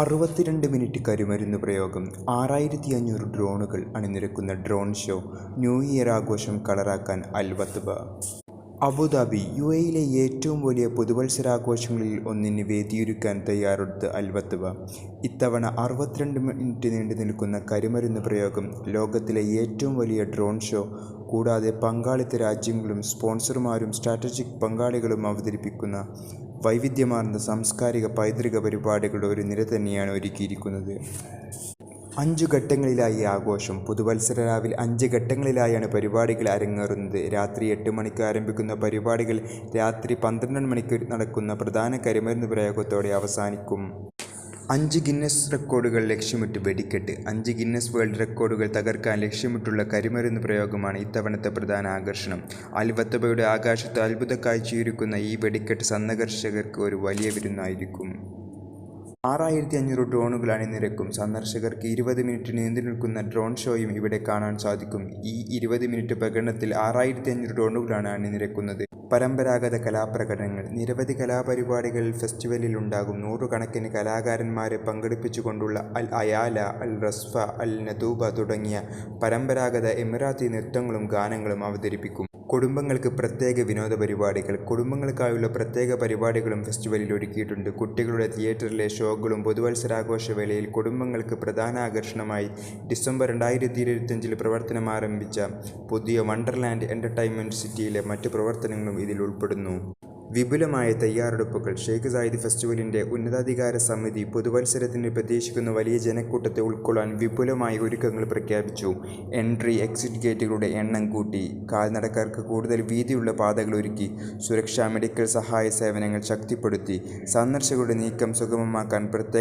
അറുപത്തിരണ്ട് മിനിറ്റ് കരുമരുന്ന് പ്രയോഗം. ആറായിരത്തി അഞ്ഞൂറ് ഡ്രോണുകൾ അണിനിരക്കുന്ന ഡ്രോൺ ഷോ ന്യൂ ഇയർ ആഘോഷം കളറാക്കാൻ അൽവത്തുബ. അബുദാബി യു എയിലെ ഏറ്റവും വലിയ പുതുവത്സരാഘോഷങ്ങളിൽ ഒന്നിന് വേദിയൊരുക്കാൻ തയ്യാറെടുത്ത് അൽവത്തുബ. ഇത്തവണ അറുപത്തിരണ്ട് മിനിറ്റ് നീണ്ടു നിൽക്കുന്ന കരിമരുന്ന് പ്രയോഗം ലോകത്തിലെ ഏറ്റവും വലിയ ഡ്രോൺ ഷോ. കൂടാതെ പങ്കാളിത്ത രാജ്യങ്ങളും സ്പോൺസർമാരും സ്ട്രാറ്റജിക് പങ്കാളികളും അവതരിപ്പിക്കുന്ന വൈവിധ്യമാർന്ന സാംസ്കാരിക പൈതൃക പരിപാടികളുടെ ഒരു നിര തന്നെയാണ് ഒരുക്കിയിരിക്കുന്നത്. അഞ്ചു ഘട്ടങ്ങളിലായി ആഘോഷം. പുതുവത്സര രാവിൽ അഞ്ച് ഘട്ടങ്ങളിലായാണ് പരിപാടികൾ അരങ്ങേറുന്നത്. രാത്രി എട്ട് മണിക്ക് ആരംഭിക്കുന്ന പരിപാടികൾ രാത്രി പന്ത്രണ്ട് മണിക്ക് നടക്കുന്ന പ്രധാന കരിമരുന്ന് പ്രയോഗത്തോടെ അവസാനിക്കും. അഞ്ച് ഗിന്നസ് റെക്കോർഡുകൾ ലക്ഷ്യമിട്ട് വെടിക്കെട്ട്. അഞ്ച് ഗിന്നസ് വേൾഡ് റെക്കോർഡുകൾ തകർക്കാൻ ലക്ഷ്യമിട്ടുള്ള കരിമരുന്ന് പ്രയോഗമാണ് ഇത്തവണത്തെ പ്രധാന ആകർഷണം. അൽവത്തബയുടെ ആകാശത്ത് അത്ഭുത കാഴ്ചയൊരുക്കുന്ന ഈ വെടിക്കെട്ട് സന്ദർശകർക്ക് ഒരു വലിയ വിരുന്നായിരിക്കും. ആറായിരത്തി അഞ്ഞൂറ് ഡ്രോണുകൾ അണിനിരക്കും. സന്ദർശകർക്ക് ഇരുപത് മിനിറ്റ് നീണ്ടു നിൽക്കുന്ന ഡ്രോൺ ഷോയും ഇവിടെ കാണാൻ സാധിക്കും. ഈ ഇരുപത് മിനിറ്റ് പ്രകടനത്തിൽ ആറായിരത്തി അഞ്ഞൂറ് ഡ്രോണുകളാണ് അണിനിരക്കുന്നത്. പരമ്പരാഗത കലാപ്രകടനങ്ങൾ. നിരവധി കലാപരിപാടികൾ ഫെസ്റ്റിവലിൽ ഉണ്ടാകും. നൂറുകണക്കിന് കലാകാരന്മാരെ പങ്കെടുപ്പിച്ചുകൊണ്ടുള്ള അൽ അയാല അൽ റസ്ഫ അൽ നദൂബ തുടങ്ങിയ പരമ്പരാഗത എമിറാത്തി നൃത്തങ്ങളും ഗാനങ്ങളും അവതരിപ്പിക്കും. കുടുംബങ്ങൾക്ക് പ്രത്യേക വിനോദ പരിപാടികൾ കുടുംബങ്ങൾക്കായുള്ള പ്രത്യേക പരിപാടികളും ഫെസ്റ്റിവലിൽ ഒരുക്കിയിട്ടുണ്ട്. കുട്ടികളുടെ തിയേറ്ററിലെ ഷോകളും പുതുവത്സരാഘോഷ വേളയിൽ കുടുംബങ്ങൾക്ക് പ്രധാന ആകർഷണമായി ഡിസംബർ രണ്ടായിരത്തി ഇരുപത്തിയഞ്ചിൽ പ്രവർത്തനം ആരംഭിച്ച പുതിയ വണ്ടർലാൻഡ് എന്റർടൈൻമെന്റ് സിറ്റിയിലെ മറ്റു പ്രവർത്തനങ്ങളും ഇതിൽ ഉൾപ്പെടുന്നു. വിപുലമായ തയ്യാറെടുപ്പുകൾ. ഷെയ്ഖ് സായിദ് ഫെസ്റ്റിവലിന്റെ ഉന്നതാധികാര സമിതി പുതുവത്സരത്തിന് പ്രതീക്ഷിക്കുന്ന വലിയ ജനക്കൂട്ടത്തെ ഉൾക്കൊള്ളാൻ വിപുലമായ ഒരുക്കങ്ങൾ പ്രഖ്യാപിച്ചു. എൻട്രി എക്സിറ്റ് ഗേറ്റുകളുടെ എണ്ണം കൂട്ടി. കാൽനടക്കാർക്ക് കൂടുതൽ വീതിയുള്ള പാതകൾ ഒരുക്കി. സുരക്ഷാ മെഡിക്കൽ സഹായ സേവനങ്ങൾ ശക്തിപ്പെടുത്തി. സന്ദർശകരുടെ നീക്കം സുഗമമാക്കാൻ പ്രത്യേക